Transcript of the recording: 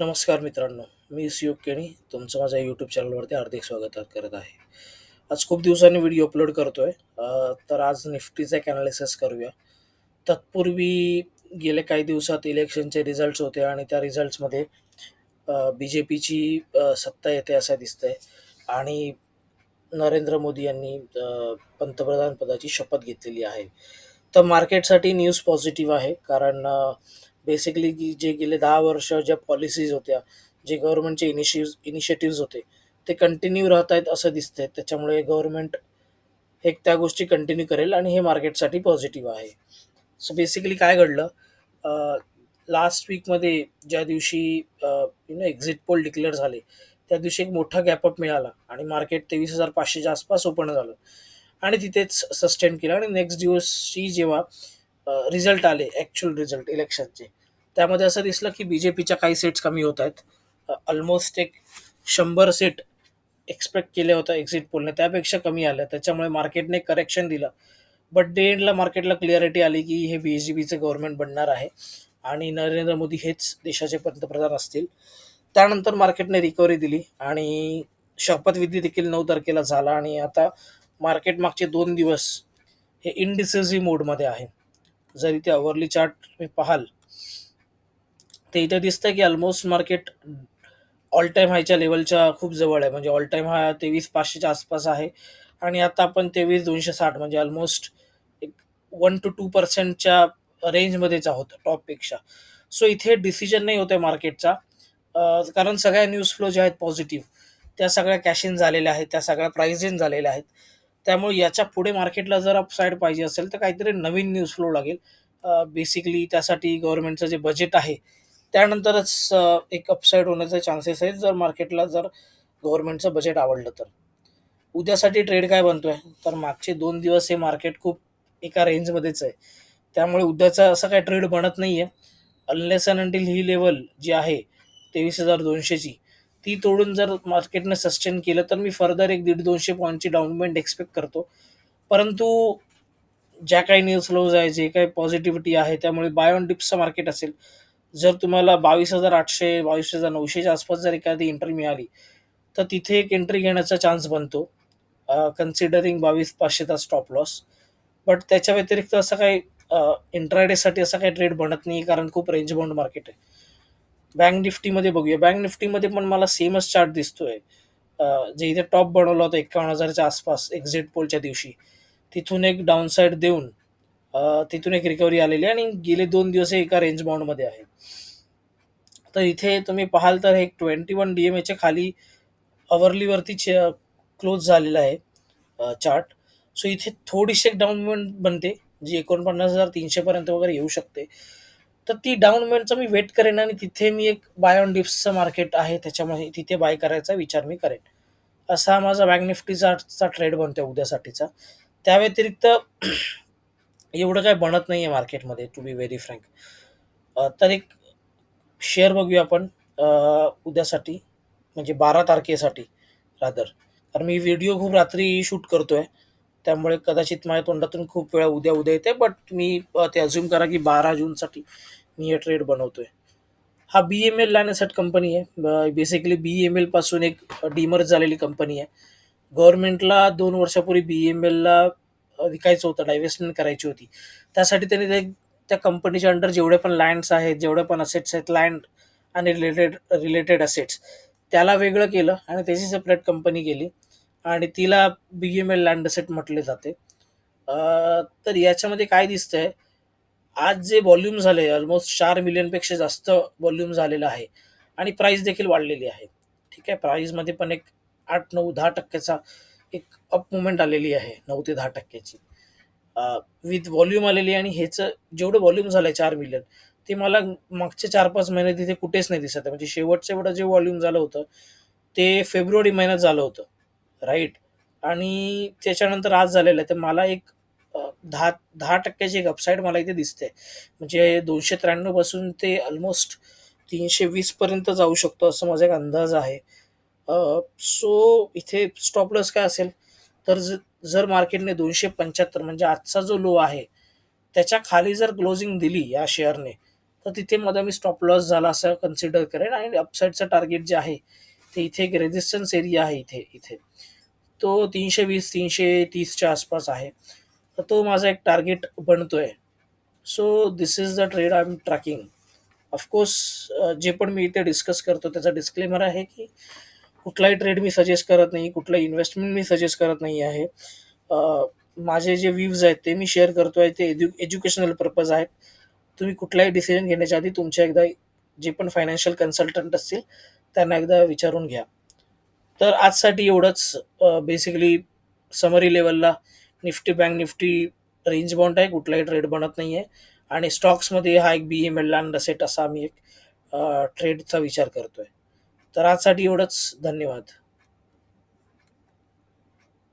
नमस्कार मित्रांनो मी सुयोग केणी. तुमचं माझ्या यूट्यूब चॅनलवरती हार्दिक स्वागत करत आहे. आज खूप दिवसांनी व्हिडिओ अपलोड करतोय. तर आज निफ्टीचा एक अनालिसिस करूया. तत्पूर्वी गेल्या काही दिवसात इलेक्शनचे रिझल्ट्स होते आणि त्या रिझल्ट्समध्ये बी जे पीची सत्ता येते असं दिसतंय. आणि नरेंद्र मोदी यांनी पंतप्रधान पदाची शपथ घेतलेली आहे. तर मार्केटसाठी न्यूज पॉझिटिव्ह आहे. कारण बेसिकली जे गेले दहा वर्ष ज्या पॉलिसीज होत्या जे गव्हर्नमेंटचे इनिशिव इनिशिएटिव्ज होते ते कंटिन्यू राहत आहेत असं दिसतंय. त्याच्यामुळे गव्हर्नमेंट हे त्या गोष्टी कंटिन्यू करेल आणि हे मार्केटसाठी पॉझिटिव्ह आहे. सो बेसिकली काय घडलं? लास्ट वीकमध्ये ज्या दिवशी you know exit poll declare झाले त्या दिवशी एक मोठा गॅपअप मिळाला आणि मार्केट तेवीस हजार पाचशेच्या आसपास ओपन झालं. आणि तिथेच सस्टेन केलं आणि नेक्स्ट दिवसची जेव्हा रिझल्ट आले ॲक्च्युअल रिझल्ट इलेक्शनचे त्यामध्ये असं दिसलं की बी जे पीच्या काही सीट्स कमी होत आहेत. ऑलमोस्ट एक शंभर सीट एक्सपेक्ट केले होतं एक्झिट पोलने त्यापेक्षा कमी आलं. त्याच्यामुळे मार्केटने करेक्शन दिलं. बट डे एंडला मार्केटला क्लिअरिटी आली की हे बी एस जी बीचं गव्हर्नमेंट बनणार आहे. आणि नरेंद्र मोदी हेच देशाचे पंतप्रधान असतील. त्यानंतर मार्केटने रिकव्हरी दिली. आणि शपथविधी देखील नऊ तारखेला झाला. आणि आता मार्केट मागचे दोन दिवस हे इनडिसिसिव्ह मोडमध्ये आहे. जर इथे अवरली चार्ट तुम्ही पाहाल तर इथे दिसतं की ऑलमोस्ट मार्केट ऑल टाईम हायच्या लेवलच्या खूप जवळ आहे. म्हणजे ऑल टाईम हा तेवीस पाचशेच्या आसपास आहे. आणि आता आपण तेवीस दोनशे साठ म्हणजे ऑलमोस्ट एक वन टू टू पर्सेंटच्या रेंजमध्येच आहोत टॉपपेक्षा सो इथे डिसिजन नाही होत आहे मार्केटचा कारण सगळ्या न्यूज फ्लो ज्या आहेत पॉझिटिव्ह त्या सगळ्या कॅश इन झालेल्या आहेत त्या सगळ्या प्राइस इन झालेल्या आहेत. त्यामुळे याच्यापुढे मार्केटला जर अपसाईड पाहिजे असेल तर काहीतरी नवीन न्यूज फ्लो लागेल. बेसिकली त्यासाठी गव्हर्नमेंटचं जे बजेट आहे त्यानंतरच एक अपसाईड होण्याचे चान्सेस आहेत जर मार्केटला जर गव्हर्नमेंटचं बजेट आवडलं तर. उद्यासाठी ट्रेड काय बनतोय? तर मागचे दोन दिवस हे मार्केट खूप एका रेंजमध्येच आहे. त्यामुळे उद्याचा असं काय ट्रेड बनत नाही आहे अनलेस अँड अंटील ही लेवल जी आहे तेवीस हजार दोनशेची ती तोडून जर मार्केटने सस्टेन केलं तर मी फर्दर एक दीड दोनशे पॉईंटची डाऊनमेंट एक्सपेक्ट करतो. परंतु ज्या काही न्यूज फ्लोज आहे जे काही पॉझिटिव्हिटी आहे त्यामुळे बाय ऑन डिप्सचं मार्केट असेल. जर तुम्हाला बावीस हजार आठशे बावीस हजार नऊशेच्या आसपास जर एखादी एंट्री मिळाली तर तिथे एक एंट्री घेण्याचा चान्स बनतो कन्सिडरिंग बावीस पाचशेचा स्टॉप लॉस बट त्याच्या व्यतिरिक्त असं काही इंट्राडेसाठी असं काही ट्रेड बनत नाही कारण खूप रेंज बाउंड मार्केट आहे. बँक निफ्टीमध्ये बघूया. बँक निफ्टीमध्ये पण मला सेमच चार्ट दिसतोय. जे इथे टॉप बनवला होता एकावन्न हजारच्या आसपास एक्झिट पोलच्या दिवशी. तिथून एक डाऊनसाईड देऊन तिथून एक रिकव्हरी आलेली आहे आणि गेले दोन दिवस एका रेंज बाउंडमध्ये आहे. तर इथे तुम्ही पाहाल तर एक ट्वेंटी वन डी एम एच्या खाली अवर्लीवरती क्लोज झालेला आहे चार्ट सो इथे थोडीशी एक डाऊनमेंट बनते जी एकोणपन्नास हजार तीनशेपर्यंत वगैरे येऊ शकते. तर ती डाऊनमेंटचं मी वेट करेन आणि तिथे मी एक बाय ऑन डिप्सचं मार्केट आहे त्याच्यामुळे तिथे बाय करायचा विचार मी करेन. असा माझा बँक निफ्टीचा चा ट्रेड बनतो उद्यासाठीचा. त्या व्यतिरिक्त एवढं काय बनत नाही आहे मार्केटमध्ये टू बी व्हेरी फ्रँक तर एक शेअर बघूया आपण उद्यासाठी म्हणजे बारा तारखेसाठी रादर कारण मी व्हिडिओ खूप रात्री शूट करतो आहे त्यामुळे कदाचित माझ्या तोंडातून खूप वेळा उद्या उद्या येते बट तुम्ही ते अज्युम करा की बारा जूनसाठी मी हे ट्रेड बनवतोय. हा B M L land asset company आहे. बेसिकली बी एम एलपासून एक डीमर्ज झालेली कंपनी आहे. गव्हर्नमेंटला दोन वर्षापूर्वी बी एम एलला विकायचं होतं डायव्हेस्टमेंट करायची होती. त्यासाठी त्यांनी ते त्या कंपनीच्या अंडर जेवढे पण लँड्स आहेत जेवढे पण असेट्स आहेत लँड आणि रिलेटेड रिलेटेड असेट्स त्याला वेगळं केलं आणि त्याची सेपरेट कंपनी केली. आणि तिला बी एम एल लँड म्हटले जाते. तर याच्यामध्ये काय दिसतंय? आज जे व्हॉल्यूम झाले ऑलमोस्ट चार मिलियनपेक्षा जास्त व्हॉल्यूम झालेलं आहे. आणि प्राईस देखील वाढलेली आहे. ठीक आहे? प्राईजमध्ये पण एक आठ नऊ दहा टक्क्याचा एक अप मुवमेंट आलेली आहे. नऊ ते दहा टक्क्याची. विथ व्हॉल्यूम आलेली आहे आणि ह्याचं जेवढं व्हॉल्यूम झालं आहे चार मिलियन ते मला मागचे चार पाच महिने तिथे कुठेच नाही दिसत आहे. म्हणजे शेवटचं एवढं जे व्हॉल्यूम झालं होतं ते फेब्रुवारी महिन्यात झालं होतं. राईट. आणि त्याच्यानंतर आज झालेलं आहे. तर मला एक दहा दहा टक्क्याची एक अपसाईड मला इथे दिसते. म्हणजे दोनशे त्र्याण्णवपासून ते ऑलमोस्ट तीनशे वीस पर्यंत जाऊ शकतो असं माझा एक अंदाज आहे. सो इथे स्टॉप लॉस काय असेल? तर ज- जर मार्केटने दोनशे पंच्याहत्तर म्हणजे आजचा जो लो आहे त्याच्याखाली जर क्लोजिंग दिली या शेअरने तर तिथे माझा मी स्टॉप लॉस झाला असं कन्सिडर करेन. आणि अपसाईडचं टार्गेट जे आहे ते इथे एक रेजिस्टन्स एरिया आहे इथे इथे. तो तीनशे वीस तीनशे तीसच्या आसपास आहे. तर तो माझा एक target बनतोय. So this is the trade I'm tracking of course जे पण मी इथे डिस्कस करतो त्याचा डिस्क्लेमर आहे की कुठलाही ट्रेड मी सजेस्ट करत नाही कुठलाही इन्व्हेस्टमेंट मी सजेस्ट करत नाही आहे. माझे जे व्ह्यूज आहेत ते मी शेअर करतो आहे ते एज्यु एज्युकेशनल पर्पज आहेत. तुम्ही कुठलाही डिसिजन घेण्याच्या आधी तुमच्या एकदा जे पण फायनान्शियल कन्सल्टंट असतील त्यांना एकदा विचारून घ्या. तर आजसाठी एवढंच. बेसिकली समरी लेवलला Nifty bank Nifty range bound आहे कुठलाही ट्रेड बनत नाही आहे आणि स्टॉक्समध्ये हा एक B M L land asset असा आम्ही एक ट्रेडचा विचार करतोय. तर आजसाठी एवढंच. धन्यवाद.